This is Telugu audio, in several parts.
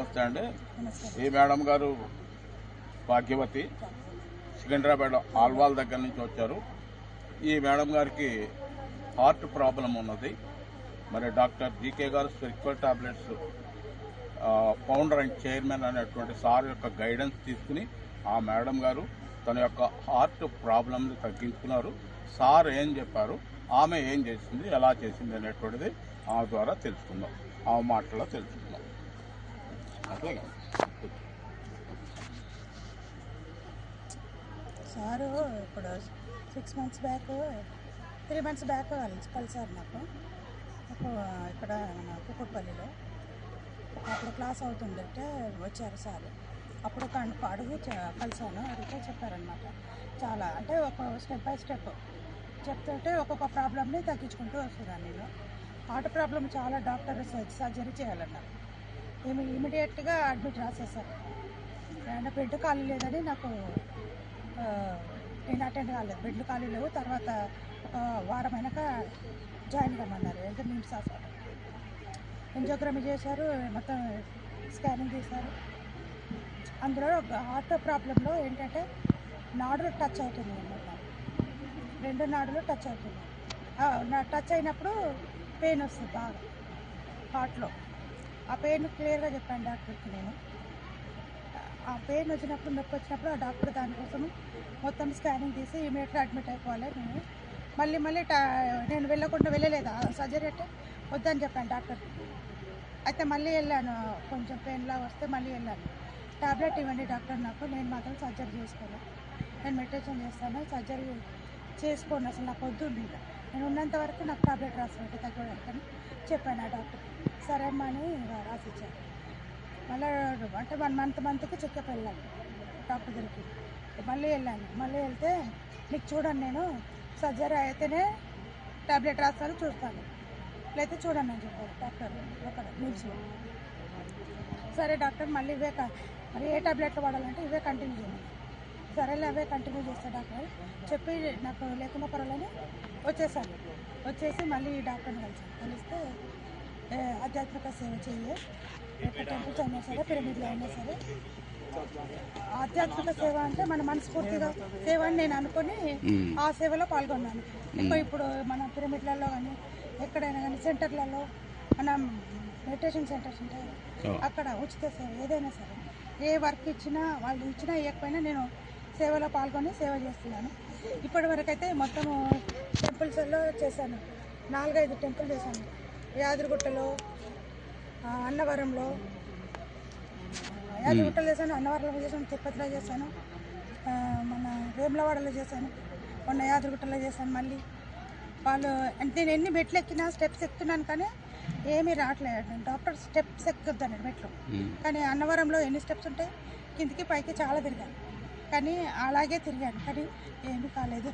నమస్తే అండి. ఈ మేడం గారు భాగ్యవతి సికింద్రాబాద్ ఆల్వాల్ దగ్గర నుంచి వచ్చారు. ఈ మేడం గారికి హార్ట్ ప్రాబ్లం ఉన్నది. మరి డాక్టర్ జీకే గారు spiritual tablets founder and chairman అనేటువంటి సార్ యొక్క గైడెన్స్ తీసుకుని ఆ మేడం గారు తన యొక్క హార్ట్ ప్రాబ్లమ్ని తగ్గించుకున్నారు. సార్ ఏం చెప్పారు? ఆమె ఏం చేసింది? ఎలా చేసింది అనేటువంటిది ఆమె ద్వారా తెలుసుకుందాం. ఆమె మాటల్లో తెలుసుకుందాం. సారు ఇప్పుడు six months back three months back కలిసారు నాకు. ఇక్కడ మన అప్పుడు క్లాస్ అవుతుందంటే వచ్చారు సార్. అప్పుడు కన్ అడుగు చ- కలిసాను అడిగితే చెప్పారనమాట చాలా అంటే ఒక స్టెప్ బై స్టెప్ చెప్తుంటే ఒక్కొక్క ప్రాబ్లమ్ని తగ్గించుకుంటూ వస్తున్నాను నేను. హార్ట్ ప్రాబ్లం చాలా డాక్టర్ సర్జరీ చేయాలన్నారు. మేము ఇమీడియట్గా అడ్మిట్ రాసేసారు అంటే బెడ్ ఖాళీ లేదని నాకు నేను అటెండ్ కాలేదు బెడ్లు ఖాళీ లేవు. తర్వాత వారమైనాక వారం జాయిన్ కమ్మన్నారు అంటే నిమ్స్ హాస్పిటల్ ఎంజోగ్రమీ చేశారు. మొత్తం స్కానింగ్ తీశారు అందులో హార్ట్ ప్రాబ్లంలో ఏంటంటే నాడులు టచ్ అవుతుంది అన్నమాట. రెండు నాడులు టచ్ అవుతుంది టచ్ అయినప్పుడు పెయిన్ వస్తుంది బాగా. హార్ట్లో. ఆ పెయిన్ క్లియర్గా చెప్పాను డాక్టర్కి నేను. ఆ పెయిన్ వచ్చినప్పుడు నొప్పి వచ్చినప్పుడు ఆ డాక్టర్ దానికోసం మొత్తం స్కానింగ్ తీసి ఇమీడియట్గా అడ్మిట్ అయిపోవాలి నేను. మళ్ళీ మళ్ళీ టా నేను వెళ్ళకుండా వెళ్ళలేదు? సర్జరీ అంటే వద్దని చెప్పాను డాక్టర్. అయితే మళ్ళీ వెళ్ళాను. కొంచెం పెయిన్లా వస్తే మళ్ళీ వెళ్ళాను. టాబ్లెట్ ఇవ్వండి డాక్టర్ నాకు. నేను మాత్రం సర్జరీ చేసుకోను. నేను మెడిటేషన్ చేస్తాను. సర్జరీ చేసుకోను. అసలు నాకు వద్దు నేను ఉన్నంత వరకు నాకు టాబ్లెట్ రాసినట్టు తగ్గడానికి చెప్పాను ఆ డాక్టర్. సరే అమ్మా అని రాసి ఇచ్చారు మళ్ళీ అంటే వన్ మంత్ మంత్కి చెక్కప్ వెళ్ళాను డాక్టర్ దగ్గరికి. మళ్ళీ వెళ్ళాను మళ్ళీ వెళ్తే మీకు చూడండి నేను సర్జరీ అయితేనే టాబ్లెట్ రాస్తాను చూస్తాను. లేకపోతే చూడండి అని చెప్పారు డాక్టర్ ఒక నిమ్స్లో సరే డాక్టర్ మళ్ళీ ఇవే మరి ఏ టాబ్లెట్లు వాడాలంటే ఇవే కంటిన్యూ చేయండి. సరేలే అవే కంటిన్యూ చేస్తాను డాక్టర్. చెప్పి నాకు లేకుండా పర్వాలని వచ్చేసాను. వచ్చేసి మళ్ళీ డాక్టర్ని కలిసాను. కలిస్తే ఆధ్యాత్మిక సేవ చేయ టెంపుల్స్ అయినా సరే పిరమిడ్లో అయినా సరే. ఆధ్యాత్మిక సేవ అంటే మన మనస్ఫూర్తిగా సేవ అని నేను అనుకొని ఆ సేవలో పాల్గొన్నాను. ఎక్కువ ఇప్పుడు మన పిరమిడ్లలో కానీ ఎక్కడైనా కానీ సెంటర్లలో మన మెడిటేషన్ సెంటర్స్ ఉంటాయి. అక్కడ ఉచిత సేవ ఏదైనా సరే ఏ వర్క్ ఇచ్చినా వాళ్ళు ఇచ్చినా ఇవ్వకపోయినా నేను సేవలో పాల్గొని సేవ చేస్తున్నాను. ఇప్పటి వరకు అయితే మొత్తము టెంపుల్స్లో చేశాను. నాలుగైదు టెంపుల్ చేశాను. యాదగిరిగుట్టలో ఆ, అన్నవరంలో. యాదగిరిగుట్టలో చేశాను అన్నవరంలో చేశాను తిరుపతిలో చేశాను మన వేములవాడలో చేశాను మొన్న యాదగిరిగుట్టలో చేశాను మళ్ళీ. వాళ్ళు అంటే నేను ఎన్ని మెట్లు ఎక్కినా స్టెప్స్ ఎక్కుతున్నాను కానీ ఏమీ రావట్లేదు. డాక్టర్ స్టెప్స్ ఎక్కొద్దాను మెట్లు. కానీ అన్నవరంలో ఎన్ని స్టెప్స్ ఉంటాయి కిందికి పైకి చాలా తిరిగాను. కానీ అలాగే తిరిగాను. కానీ ఏమీ కాలేదు.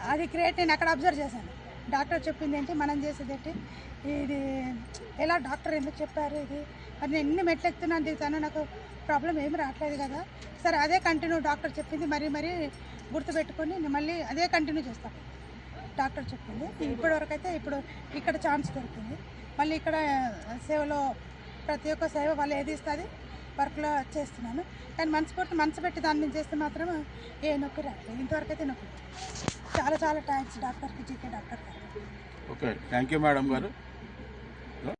అది గ్రేట్. నేను అక్కడ అబ్జర్వ్ చేశాను. డాక్టర్ చెప్పింది ఏంటి? మనం చేసేది ఏంటి? ఇది ఎలా డాక్టర్ ఎందుకు చెప్పారు ఇది? మరి నేను ఎన్ని మెట్లు ఎక్కుతున్నాను దిగుతాను నాకు ప్రాబ్లం ఏమి రావట్లేదు కదా. సరే అదే కంటిన్యూ డాక్టర్ చెప్పింది. మరీ మరీ గుర్తుపెట్టుకొని నేను మళ్ళీ అదే కంటిన్యూ చేస్తాను డాక్టర్ చెప్పింది. ఇప్పటివరకు అయితే ఇప్పుడు ఇక్కడ ఛాన్స్ దొరికింది. మళ్ళీ ఇక్కడ సేవలో ప్రతి ఒక్క సేవ వాళ్ళు ఏది ఇస్తుంది? వర్క్లో చేస్తున్నాను. కానీ మనస్ఫూర్తి మనసు పెట్టి దాని మీద చేస్తే మాత్రం ఏ నొప్పి రావట్లేదు ఇంతవరకు అయితే నొప్పి. చాలా చాలా థ్యాంక్స్ డాక్టర్కి GK doctor okay thank you madam గారు.